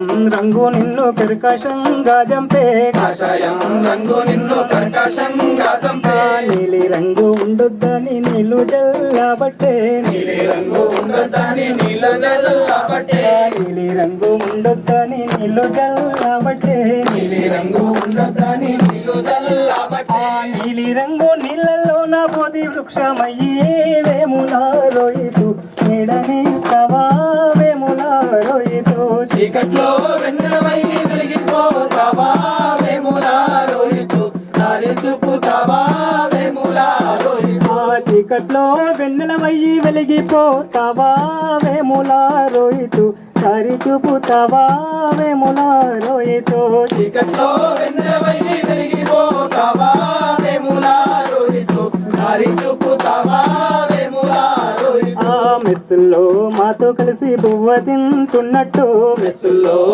రంగు నిన్ను కర్కశంగా చంపే. కాషాయం రంగు నిన్ను కర్కశంగా చంపే. నీలి రంగు ఉండొద్దని నీళ్ళు జల్లబట్టే. నీలి రంగు ఉండదని నీల జల్లబట్టే. నీలి రంగు ఉండొద్దని నీళ్ళు జల్లబట్టే. నీలి రంగు ఉండదని నీలు జల్లబట్టే. నీలి రంగు నీళ్ళల్లో నా బోధి వృక్షమయ్యి వేములా రోయితు నీడని సవా రోయితు చీకట్లో వెన్నెలవై వెలిగిపోతావా వేములా రోహితు దారి చూపుతావా వేములా రోహితు చీకట్లో వెన్నెలవయ్యి వెలిగిపోతావా వేములా రోయితు దారి చూపుతావా వేములా రోయితు చీకట్లో వెన్నెలవై వెలిగిపోతావా మెస్సుల్లో మాతో కలిసి బువ్వ తింటున్నట్టు మెస్సుల్లో